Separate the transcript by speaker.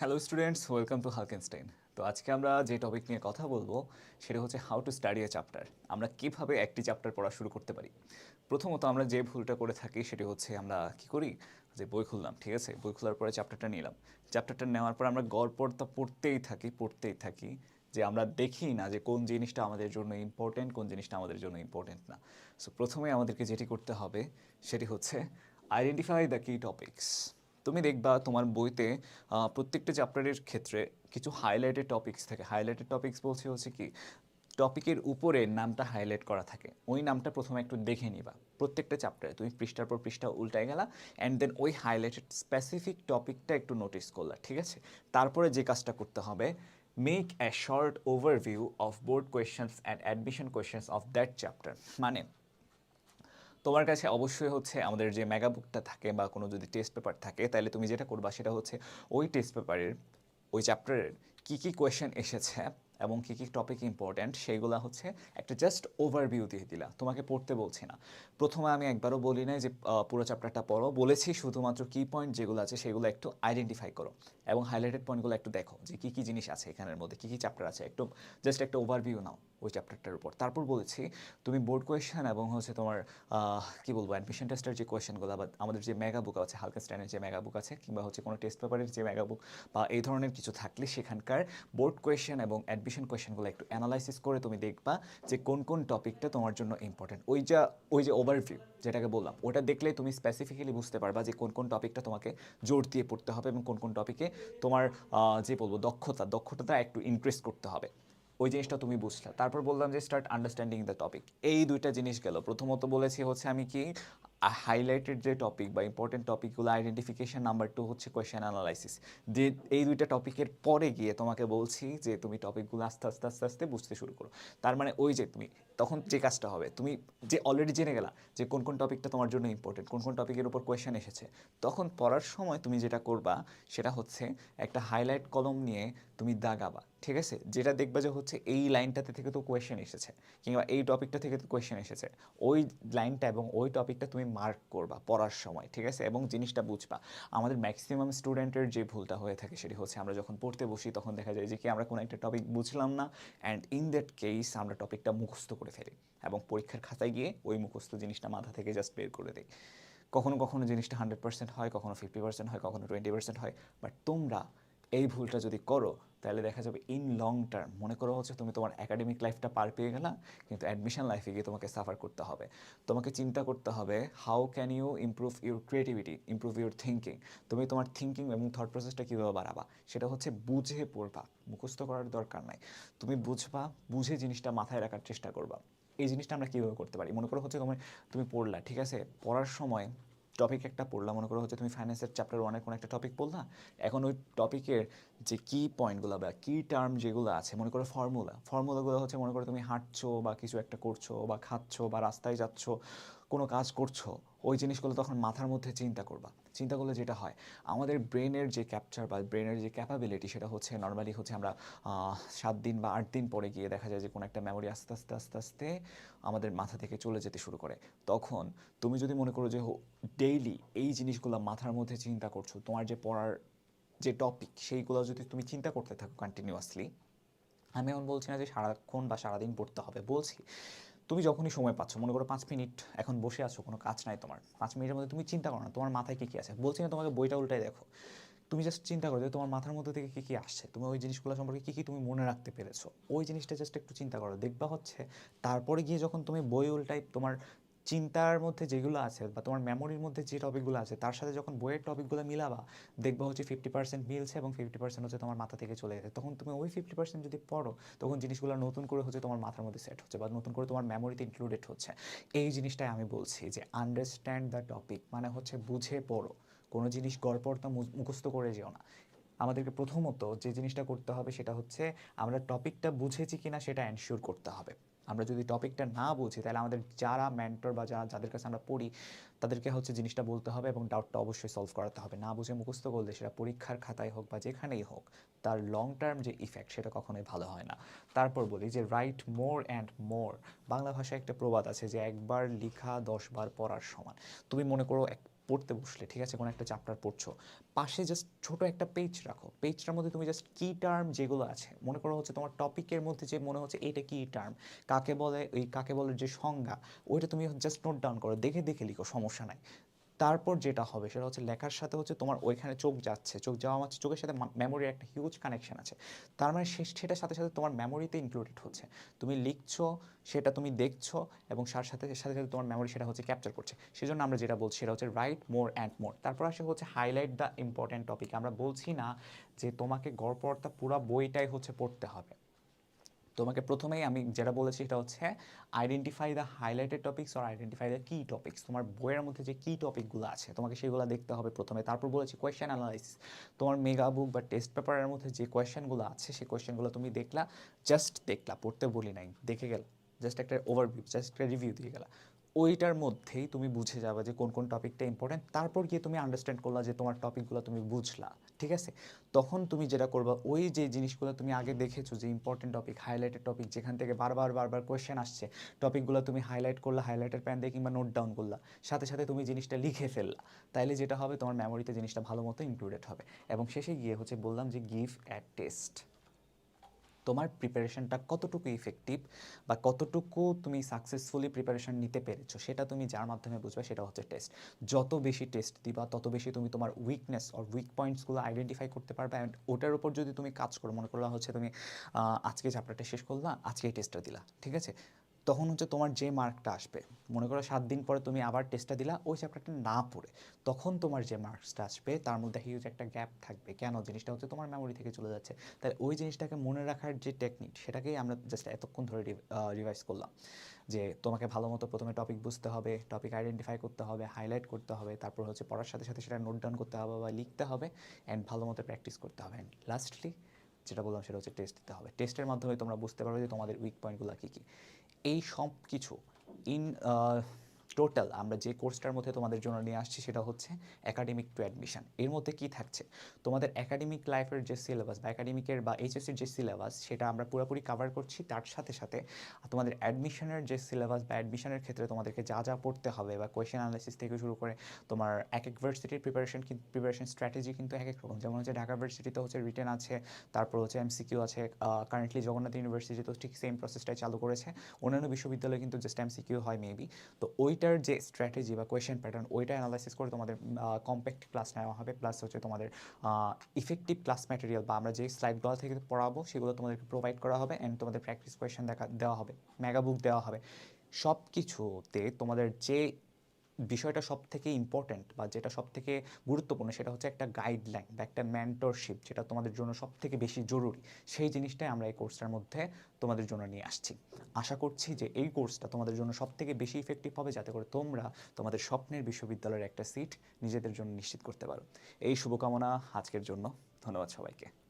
Speaker 1: Hello students welcome to Halkenstein তো আজকে আমরা যে টপিক নিয়ে কথা বলব, সেটা হচ্ছে how to study a chapter আমরা কীভাবে একটি চ্যাপ্টার পড়া শুরু করতে পারি? প্রথমত আমরা যে ভুলটা করে থাকি, সেটি হচ্ছে আমরা কি করি? যে বই খুললাম, ঠিক আছে? বই খোলার পরে চ্যাপ্টারটা নিলাম। চ্যাপ্টারটা নেওয়ার পর আমরা গড়পড়তা পড়তেই থাকি পড়তেই থাকি, যে আমরা দেখি না যে কোন জিনিসটা আমাদের জন্য ইম্পর্টেন্ট কোন জিনিসটা আমাদের জন্য ইম্পর্টেন্ট না। সো প্রথমে আমাদেরকে যেটি করতে হবে, সেটি হচ্ছে আইডেন্টিফাই দ্য কি টপিকস তুমি দেখবা তোমার বইতে প্রত্যেকটা চ্যাপ্টারের ক্ষেত্রে কিছু হাইলাইটেড টপিকস থাকে। হাইলাইটেড টপিকস বলছে হচ্ছে কি টপিকের উপরে নামটা হাইলাইট করা থাকে। ওই নামটা প্রথমে একটু দেখে নিবা। প্রত্যেকটা চ্যাপ্টারে তুমি পৃষ্ঠার পর পৃষ্ঠা উল্টায় গেলা অ্যান্ড দেন ওই হাইলাইটেড স্পেসিফিক টপিকটা একটু নোটিস করলা, ঠিক আছে? তারপরে যে কাজটা করতে হবে make a short overview of board questions and admission questions of that chapter মানে তোমার কাছে অবশ্যই হচ্ছে আমাদের যে মেগা বুকটা থাকে বা কোনো যদি টেস্ট পেপার থাকে তাহলে তুমি যেটা করবা সেটা হচ্ছে ওই টেস্ট পেপারের ওই চ্যাপ্টারের কী কী কোয়েশ্চেন এসেছে এবং কী কী টপিক ইম্পর্ট্যান্ট সেইগুলো হচ্ছে একটা জাস্ট ওভারভিউ দিয়ে দিলা। তোমাকে পড়তে বলছি না। প্রথমে আমি একবারও বলি নাই যে পুরো চ্যাপ্টারটা পড়ো। বলেছি শুধুমাত্র কি পয়েন্ট যেগুলো আছে সেগুলো একটু আইডেন্টিফাই করো এবং হাইলাইটেড পয়েন্টগুলো একটু দেখো যে কী কী জিনিস আছে এখানের মধ্যে, কী কী চ্যাপ্টার আছে। একটু জাস্ট একটা ওভারভিউ নাও ওই চ্যাপ্টারটার উপর। তারপর বলেছি তুমি বোর্ড কোয়েশ্চেন এবং হচ্ছে তোমার কী বলব অ্যাডমিশন টেস্টের যে কোয়েশ্চেনগুলো বা আমাদের যে মেগা বুক আছে, হালকা স্ট্যান্ডের যে মেগা বুক আছে, কিংবা হচ্ছে কোনো টেস্ট পেপারের যে মেগা বুক বা এই ধরনের কিছু থাকলে সেখানকার বোর্ড কোয়েশ্চেন এবং অ্যাডমিশন কোয়েশ্চেনগুলো একটু অ্যানালাইসিস করে তুমি দেখবা যে কোন কোন টপিকটা তোমার জন্য ইম্পর্টেন্ট ওই যা, ওই যে ওভারভিউ যেটাকে বললাম, ওটা দেখলে তুমি স্পেসিফিক্যালি বুঝতে পারবা যে কোন কোন টপিকটা তোমাকে জোর দিয়ে পড়তে হবে এবং কোন কোন টপিকে তোমার যে বলব দক্ষতা, দক্ষতাটা একটু ইনক্রিজ করতে হবে। ওই জিনিসটা তুমি বুঝলা। তারপর বললাম যে স্টার্ট আন্ডারস্ট্যান্ডিং দ্য টপিক এই দুইটা জিনিস গেল। প্রথমত বলেছি হচ্ছে আমি কি হাইলাইটেড যে টপিক বা ইম্পর্টেন্ট টপিকগুলো আইডেন্টিফিকেশন নাম্বার টু হচ্ছে কোয়েশ্চেন অ্যানালাইসিস যে এই দুইটা টপিকের পরে গিয়ে তোমাকে বলছি যে তুমি টপিকগুলো আস্তে আস্তে আস্তে আস্তে বুঝতে শুরু করো। তার মানে ওই যে তুমি, তখন যে কাজটা হবে, তুমি যে অলরেডি জেনে গেলা যে কোন কোন টপিকটা তোমার জন্য ইম্পর্টেন্ট কোন কোন টপিকের উপর কোয়েশ্চেন এসেছে, তখন পড়ার সময় তুমি যেটা করবা, সেটা হচ্ছে একটা হাইলাইট কলম নিয়ে তুমি দাগাবা, ঠিক আছে? যেটা দেখবা যে হচ্ছে এই লাইনটাতে থেকে তো কোয়েশ্চেন এসেছে, কিংবা এই টপিকটা থেকে তো কোয়েশ্চেন এসেছে। ওই লাইনটা এবং ওই টপিকটা তুমি মার্ক করবা পড়ার সময়, ঠিক আছে? এবং জিনিসটা বুঝবা। আমাদের ম্যাক্সিমাম স্টুডেন্টের যে ভুলটা হয়ে থাকে সেটি হচ্ছে আমরা যখন পড়তে বসি তখন দেখা যায় যে কি আমরা কোনো একটা টপিক বুঝলাম না অ্যান্ড ইন দ্যাট কেস আমরা টপিকটা মুখস্থ করে ফেলি এবং পরীক্ষার খাতায় গিয়ে ওই মুখস্থ জিনিসটা মাথা থেকে জাস্ট বের করে দিই। কখনো কখনো জিনিসটা হান্ড্রেড পার্সেন্ট হয়, কখনো ফিফটি পার্সেন্ট হয়, কখনো টোয়েন্টি পার্সেন্ট হয় বাট তোমরা এই ভুলটা যদি করো তাহলে দেখা যাবে ইন লং টার্ম মনে করো হচ্ছে তুমি তোমার একাডেমিক লাইফটা পার পেয়ে গেলা, কিন্তু অ্যাডমিশন লাইফে গিয়ে তোমাকে সাফার করতে হবে। তোমাকে চিন্তা করতে হবে how can you improve your creativity improve your thinking তুমি তোমার থিঙ্কিং এবং থট প্রসেসটা কীভাবে বাড়াবা? সেটা হচ্ছে বুঝে পড়বা, মুখস্থ করার দরকার নাই। তুমি বুঝবা, বুঝে জিনিসটা মাথায় রাখার চেষ্টা করবা। এই জিনিসটা আমরা কীভাবে করতে পারি? মনে করো হচ্ছে তোমার, তুমি পড়লা, ঠিক আছে? পড়ার সময় টপিক একটা পড়লাম, মনে করো হচ্ছে তুমি ফাইন্যান্সের চ্যাপ্টার ওয়ানের কোনো একটা টপিক পড়লা, এখন ওই টপিকের যে কি পয়েন্টগুলো বা কি টার্ম যেগুলো আছে, মনে করো ফর্মুলা ফর্মুলাগুলো হচ্ছে মনে করো তুমি হাঁটছো বা কিছু একটা করছ বা খাচ্ছো বা রাস্তায় যাচ্ছো কোনো কাজ করছ, ওই জিনিসগুলো তখন মাথার মধ্যে চিন্তা করবা। চিন্তা করলে যেটা হয়, আমাদের ব্রেনের যে ক্যাপচার বা ব্রেনের যে ক্যাপাবিলিটি সেটা হচ্ছে নর্মালি হচ্ছে আমরা সাত দিন বা আট দিন পরে গিয়ে দেখা যায় যে কোনো একটা মেমোরি আস্তে আস্তে আস্তে আস্তে আমাদের মাথা থেকে চলে যেতে শুরু করে। তখন তুমি যদি মনে করো যে ডেইলি এই জিনিসগুলো মাথার মধ্যে চিন্তা করছ, তোমার যে পড়ার যে টপিক সেইগুলো যদি তুমি চিন্তা করতে থাকো কন্টিনিউয়াসলি আমি এখন বলছি না যে সারাক্ষণ বা সারাদিন পড়তে হবে, বলছি তুমি যখনই সময় পাচ্ছ, মনে করো পাঁচ মিনিট এখন বসে আছো, কোনো কাজ নাই তোমার, পাঁচ মিনিটের মধ্যে তুমি চিন্তা করো না, তোমার মাথায় কী কী আছে। বলছি না তোমাকে বইটা উল্টাই দেখো। তুমি জাস্ট চিন্তা করো যে তোমার মাথার মধ্যে থেকে কী কী আসছে, তুমি ওই জিনিসগুলো সম্পর্কে কী কী তুমি মনে রাখতে পেরেছ। ওই জিনিসটা জাস্ট একটু চিন্তা করো, দেখবা হচ্ছে তারপরে গিয়ে যখন তুমি বই উল্টাই তোমার চিন্তার মধ্যে যেগুলো আছে বা তোমার মেমোরির মধ্যে যে টপিকগুলো আছে, তার সাথে যখন বইয়ের টপিকগুলো মিলাবা, দেখবা হচ্ছে ফিফটি পার্সেন্ট মিলছে এবং ফিফটি পার্সেন্ট হচ্ছে তোমার মাথা থেকে চলে গেছে। তখন তুমি ওই ফিফটি পার্সেন্ট যদি পড়ো, তখন জিনিসগুলো নতুন করে হচ্ছে তোমার মাথার মধ্যে সেট হচ্ছে বা নতুন করে তোমার মেমোরিতে ইনক্লুডেড হচ্ছে। এই জিনিসটাই আমি বলছি যে আন্ডারস্ট্যান্ড দ্য টপিক মানে হচ্ছে বুঝে পড়ো। কোনো জিনিস গড়পড়তা মুখস্থ করে যেও না। আমাদেরকে প্রথমত যে জিনিসটা করতে হবে সেটা হচ্ছে আমরা টপিকটা বুঝেছি কিনা সেটা এনশিওর করতে হবে। আমরা যদি টপিকটা না বুঝি, তাহলে আমাদের যারা মেন্টর বা যারা, যাদের কাছে আমরা পড়ি, তাদেরকে হচ্ছে জিনিসটা বলতে হবে এবং ডাউটটা অবশ্যই সলভ করাতে হবে। না বুঝে মুখস্থ করলে সেটা পরীক্ষার খাতায় হোক বা যেখানেই হোক, তার লং টার্ম যে ইফেক্ট সেটা কখনোই ভালো হয় না। তারপর বলি যে write more and more Bangla ভাষায় একটা প্রবাদ আছে যে একবার লেখা দশবার পড়ার সমান। তুমি মনে করো এক পড়তে বসলে, ঠিক আছে? কোনো একটা চ্যাপ্টার পড়ছো, পাশে জাস্ট ছোট একটা পেজ রাখো। পেজটার মধ্যে তুমি জাস্ট কি টার্ম যেগুলো আছে, মনে করো হচ্ছে তোমার টপিকের মধ্যে যে মনে হচ্ছে এটা কি টার্ম কাকে বলে ওই কাকে বলে যে সংজ্ঞা, ওইটা তুমি জাস্ট নোট ডাউন করো, দেখে দেখে লিখো, সমস্যা নাই। তারপর যেটা হবে সেটা হচ্ছে লেখার সাথে হচ্ছে তোমার ওইখানে চোখ যাচ্ছে। চোখ যাওয়া মানে চোখের সাথে মেমোরির একটা হিউজ কানেকশন আছে। তার মানে সেটার সাথে সাথে তোমার মেমোরিতে ইনক্লুডেড হচ্ছে। তুমি লিখছো, সেটা তুমি দেখছ এবং সার সাথে সাথে সাথে তোমার মেমোরি সেটা হচ্ছে ক্যাপচার করছে। সেজন্য আমরা যেটা বলছি সেটা হচ্ছে রাইট মোর অ্যান্ড মোর তারপর আসে হচ্ছে হাইলাইট দ্য ইম্পর্ট্যান্ট টপিক আমরা বলছি না যে তোমাকে গড়পড়তা পুরো বইটাই হচ্ছে পড়তে হবে। তোমাকে প্রথমেই আমি যেটা বলেছি সেটা হচ্ছে আইডেন্টিফাই দ্য হাইলাইটেড টপিক্স আর আইডেন্টিফাই দ্য কি টপিক্স তোমার বইয়ের মধ্যে যে কি টপিকগুলো আছে, তোমাকে সেগুলো দেখতে হবে প্রথমে। তারপর বলেছি কোয়েশ্চেন অ্যানালাইসিস তোমার মেগা বুক বা টেস্ট পেপারের মধ্যে যে কোয়েশ্চেনগুলো আছে সেই কোয়েশ্চেনগুলো তুমি দেখলা জাস্ট দেখলা, পড়তে বলি নাই, দেখে গেল। জাস্ট একটা ওভারভিউ জাস্ট একটা রিভিউ দিয়ে গেলা। ওইটার মধ্যেই তুমি বুঝে যাবে যে কোন কোন টপিকটা ইম্পর্টেন্ট তারপর গিয়ে তুমি আন্ডারস্ট্যান্ড করলা যে তোমার টপিকগুলো তুমি বুঝলা, ঠিক আছে? তখন তুমি যেটা করবা, ওই যে জিনিসগুলো তুমি আগে দেখেছ যে ইম্পর্টেন্ট টপিক হাইলাইটেড টপিক যেখান থেকে বারবার বারবার কোয়েশ্চেন আসছে টপিকগুলো তুমি হাইলাইট করলা হাইলাইটের প্যান দিয়ে কিংবা নোট ডাউন করলা, সাথে সাথে তুমি জিনিসটা লিখে ফেললা। তাইলে যেটা হবে, তোমার মেমোরিতে জিনিসটা ভালো মতো ইনক্লুডেড হবে। এবং শেষে গিয়ে হচ্ছে বললাম যে গিভ অ্যাট টেস্ট তোমার প্রিপারেশনটা কতটুকু ইফেক্টিভ বা কতটুকু তুমি সাকসেসফুলি প্রিপারেশন নিতে পেরেছ, সেটা তুমি যার মাধ্যমে বুঝবে সেটা হচ্ছে টেস্ট যত বেশি টেস্ট দিবা, তত বেশি তুমি তোমার উইকনেস অর উইক পয়েন্টসগুলো আইডেন্টিফাই করতে পারবে অ্যান্ড ওটার উপর যদি তুমি কাজ করো, মনে করলা হচ্ছে তুমি আজকে চ্যাপ্টারটা শেষ করলা, আজকে টেস্টটা দিলা, ঠিক আছে? তখন হচ্ছে তোমার যে মার্কটা আসবে, মনে করো সাত দিন পরে তুমি আবার টেস্টটা দিলা, ওই চ্যাপ্টারটা না পড়ে, তখন তোমার যে মার্কসটা আসবে, তার মধ্যে হিউজ একটা গ্যাপ থাকবে। কেন? জিনিসটা হচ্ছে তোমার মেমোরি থেকে চলে যাচ্ছে। তাই ওই জিনিসটাকে মনে রাখার যে টেকনিক সেটাকেই আমরা জাস্ট এতক্ষণ ধরে রিভাইজ করলাম। যে তোমাকে ভালো মতো প্রথমে টপিক বুঝতে হবে টপিক আইডেন্টিফাই করতে হবে হাইলাইট করতে হবে, তারপর হচ্ছে পড়ার সাথে সাথে সেটা নোট ডাউন করতে হবে বা লিখতে হবে অ্যান্ড ভালো মতো প্র্যাকটিস করতে হবে। অ্যান্ড লাস্টলি যেটা বললাম সেটা হচ্ছে টেস্ট দিতে হবে। টেস্টের মাধ্যমে তোমরা বুঝতে পারবে যে তোমাদের উইক পয়েন্টগুলো কী কী। এই সব কিছু ইন টোটাল আমরা যে কোর্সটার মধ্যে তোমাদের জন্য নিয়ে আসছি সেটা হচ্ছে একাডেমিক টু অ্যাডমিশন এর মধ্যে কি থাকছে? তোমাদের একাডেমিক লাইফের যে সিলেবাস বা একাডেমিকের বা এইচএসসির যে সিলেবাস সেটা আমরা পুরোপুরি কভার করছি। তার সাথে সাথে তোমাদের অ্যাডমিশনের যে সিলেবাস বা অ্যাডমিশনের ক্ষেত্রে তোমাদেরকে যা যা পড়তে হবে বা কোয়েশ্চেন অ্যানালাইসিস থেকে শুরু করে তোমার এক এক ভার্সিটির প্রিপারেশন প্রিপারেশন স্ট্র্যাটেজি কিন্তু এক এক রকম। যেমন হচ্ছে ঢাকা ভার্সিটিতে হচ্ছে রিটেন আছে, তারপর হচ্ছে এমসিকিউ আছে কারেন্টলি জগন্নাথ ইউনিভার্সিটি তো ঠিক সেম প্রসেসটাই চালু করেছে। অন্যান্য বিশ্ববিদ্যালয়ে কিন্তু জাস্ট এমসিকিউ হয় মেবি তো ওইটার যে স্ট্র্যাটেজি বা কোয়েশ্চেন প্যাটার্ন ওইটা অ্যানালাইসিস করে তোমাদের কম্প্যাক্ট ক্লাস নেওয়া হবে প্লাস হচ্ছে তোমাদের ইফেক্টিভ ক্লাস ম্যাটেরিয়াল বা আমরা যে স্লাইডগুলো থেকে পড়াবো, সেগুলো তোমাদেরকে প্রোভাইড করা হবে অ্যান্ড তোমাদের প্র্যাকটিস কোয়েশ্চেন দেখা, দেওয়া হবে মেগা বুক দেওয়া হবে। সব কিছুতে তোমাদের যে বিষয়টা সব থেকে ইম্পর্ট্যান্ট বা যেটা সব থেকে গুরুত্বপূর্ণ সেটা হচ্ছে একটা গাইডলাইন বা একটা মেন্টরশিপ যেটা তোমাদের জন্য সব থেকে বেশি জরুরি। সেই জিনিসটাই আমরা এই কোর্সটার মধ্যে তোমাদের জন্য নিয়ে আসছি। আশা করছি যে এই কোর্সটা তোমাদের জন্য সব থেকে বেশি ইফেক্টিভ হবে যাতে করে তোমরা তোমাদের স্বপ্নের বিশ্ববিদ্যালয়ের একটা সিট নিজেদের জন্য নিশ্চিত করতে পারো। এই শুভকামনা আজকের জন্য। ধন্যবাদ সবাইকে।